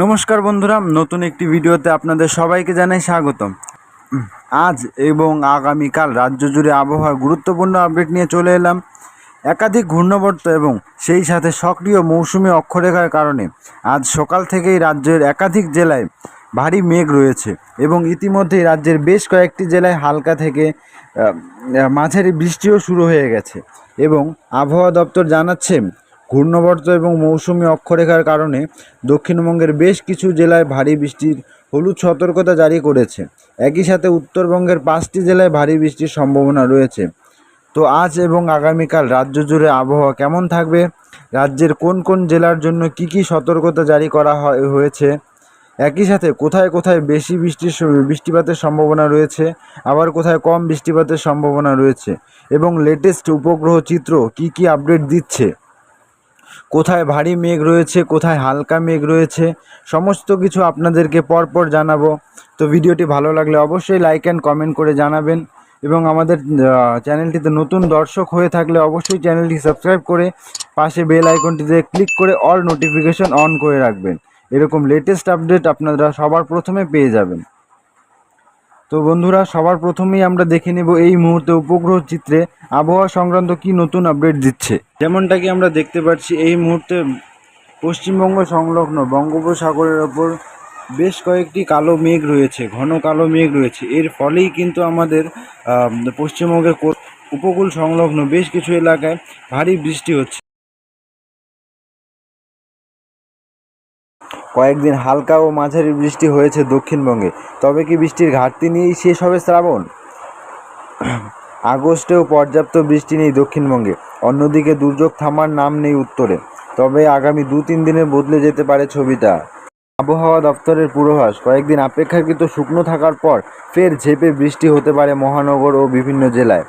নমস্কার বন্ধুরা, নতুন একটি ভিডিওতে আপনাদের সবাইকে জানাই স্বাগতম। আজ এবং আগামীকাল রাজ্য জুড়ে আবহাওয়ার গুরুত্বপূর্ণ আপডেট নিয়ে চলে এলাম। একাধিক ঘূর্ণবর্ত এবং সেই সাথে সক্রিয় মৌসুমি অক্ষরেখার কারণে আজ সকাল থেকেই রাজ্যের একাধিক জেলায় ভারী মেঘ রয়েছে এবং ইতিমধ্যেই রাজ্যের বেশ কয়েকটি জেলায় হালকা থেকে মাঝারি বৃষ্টিও শুরু হয়ে গেছে এবং আবহাওয়া দপ্তর জানাচ্ছে ঘূর্ণবর্ত এবং মৌসুমি অক্ষরেখার কারণে দক্ষিণবঙ্গের বেশ কিছু জেলায় ভারী বৃষ্টির হলুদ সতর্কতা জারি করেছে। একই সাথে উত্তরবঙ্গের পাঁচটি জেলায় ভারী বৃষ্টির সম্ভাবনা রয়েছে। তো আজ এবং আগামীকাল রাজ্য জুড়ে আবহাওয়া কেমন থাকবে? রাজ্যের কোন কোন জেলার জন্য কি কি সতর্কতা জারি করা হয়- হয়েছে? একই সাথে কোথায় কোথায় বেশি বৃষ্টির বৃষ্টিপাতের সম্ভাবনা রয়েছে? আবার কোথায় কম বৃষ্টিপাতের সম্ভাবনা রয়েছে? এবং লেটেস্ট উপগ্রহ চিত্র কি কি আপডেট দিচ্ছে? কোথায় ভারী মেঘ রয়েছে, কোথায় হালকা মেঘ রয়েছে, সমস্ত কিছু আপনাদেরকে পরপর জানাব। তো ভিডিওটি ভালো লাগলে অবশ্যই লাইক অ্যান্ড কমেন্ট করে জানাবেন এবং আমাদের চ্যানেলটিতে নতুন দর্শক হয়ে থাকলে অবশ্যই চ্যানেলটি সাবস্ক্রাইব করে পাশে বেল আইকনটিতে ক্লিক করে অল নোটিফিকেশন অন করে রাখবেন। এরকম লেটেস্ট আপডেট আপনারা সবার প্রথমে পেয়ে যাবেন। তো বন্ধুরা, সবার প্রথমেই আমরা দেখে নেব এই মুহূর্তে উপগ্রহ চিত্রে আবহাওয়া সংক্রান্ত কি নতুন আপডেট দিচ্ছে। যেমনটা কি আমরা দেখতে পাচ্ছি, এই মুহূর্তে পশ্চিমবঙ্গ সংলগ্ন বঙ্গোপসাগরের ওপর বেশ কয়েকটি কালো মেঘ রয়েছে, ঘন কালো মেঘ রয়েছে। এর ফলেই কিন্তু আমাদের পশ্চিমবঙ্গের উপকূল সংলগ্ন বেশ কিছু এলাকায় ভারী বৃষ্টি হচ্ছে। কয়েকদিন হালকা ও মাঝারি বৃষ্টি হয়েছে দক্ষিণবঙ্গে। তবে কি বৃষ্টির ঘাটতি নিয়েই শেষ হবে শ্রাবণ? আগস্টেও পর্যাপ্ত বৃষ্টি নেই দক্ষিণবঙ্গে। অন্যদিকে দুর্যোগ থামার নাম নেই উত্তরে। তবে আগামী দু তিন দিনে বদলে যেতে পারে ছবিটা। আবহাওয়া দপ্তরের পূর্বাভাস, কয়েকদিন অপেক্ষাকৃত শুকনো থাকার পর ফের ঝেপে বৃষ্টি হতে পারে মহানগর ও বিভিন্ন জেলায়।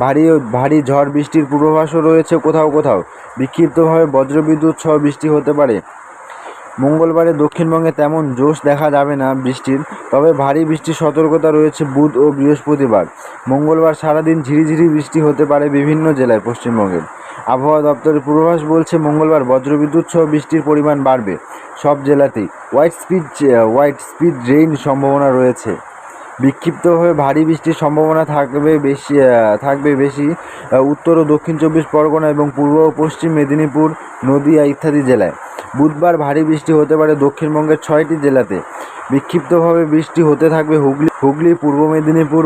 ভারী ভারী ঝড় বৃষ্টির পূর্বাভাসও রয়েছে কোথাও কোথাও। বিক্ষিপ্তভাবে বজ্রবিদ্যুৎ সহ বৃষ্টি হতে পারে। মঙ্গলবারে দক্ষিণবঙ্গে তেমন জোশ দেখা যাবে না বৃষ্টির, তবে ভারী বৃষ্টির সতর্কতা রয়েছে বুধ ও বৃহস্পতিবার। মঙ্গলবার সারাদিন ঝিরিঝিরি বৃষ্টি হতে পারে বিভিন্ন জেলায় পশ্চিমবঙ্গের আবহাওয়া দপ্তরের পূর্বাভাস বলছে, মঙ্গলবার বজ্রবিদ্যুৎ সহ বৃষ্টির পরিমাণ বাড়বে সব জেলাতেই। Widespread widespread rain সম্ভাবনা রয়েছে। বিক্ষিপ্তভাবে ভারী বৃষ্টির সম্ভাবনা থাকবে বেশি থাকবে বেশি উত্তর ও দক্ষিণ চব্বিশ পরগনা এবং পূর্ব ও পশ্চিম মেদিনীপুর, নদিয়া ইত্যাদি জেলায়। বুধবার ভারী বৃষ্টি হতে পারে দক্ষিণবঙ্গের ছয়টি জেলাতে। বিক্ষিপ্তভাবে বৃষ্টি হতে থাকবে হুগলি হুগলি, পূর্ব মেদিনীপুর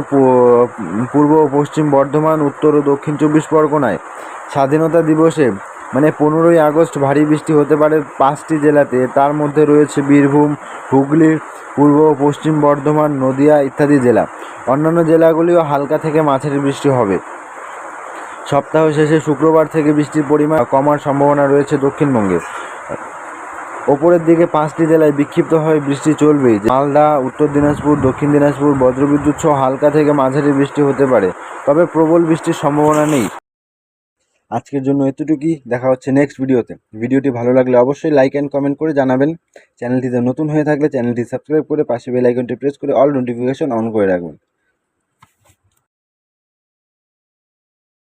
পূর্ব ও পশ্চিম বর্ধমান, উত্তর ও দক্ষিণ চব্বিশ পরগনায়। স্বাধীনতা দিবসে মানে পনেরোই আগস্ট ভারী বৃষ্টি হতে পারে পাঁচটি জেলাতে। তার মধ্যে রয়েছে বীরভূম, হুগলি পূর্ব ও পশ্চিম বর্ধমান, নদিয়া ইত্যাদি জেলা। অন্যান্য জেলাগুলিও হালকা থেকে মাঝারি বৃষ্টি হবে। সপ্তাহ শেষে শুক্রবার থেকে বৃষ্টির পরিমাণ কমার সম্ভাবনা রয়েছে দক্ষিণবঙ্গে। ওপরের দিকে পাঁচটি জেলায় বিক্ষিপ্তভাবে বৃষ্টি চলবেই। মালদা, উত্তর দিনাজপুর, দক্ষিণ দিনাজপুর, বজ্রবিদ্যুৎ সহ হালকা থেকে মাঝারি বৃষ্টি হতে পারে। তবে প্রবল বৃষ্টির সম্ভাবনা নেই। আজকের জন্য এতটুকুই। দেখা হচ্ছে নেক্সট ভিডিওতে ভিডিওটি ভালো লাগলে অবশ্যই লাইক অ্যান্ড কমেন্ট করে জানাবেন। চ্যানেলটিতে নতুন হয়ে থাকলে চ্যানেলটি সাবস্ক্রাইব করে পাশে বেল আইকনটি প্রেস করে অল নোটিফিকেশন অন করে রাখবেন।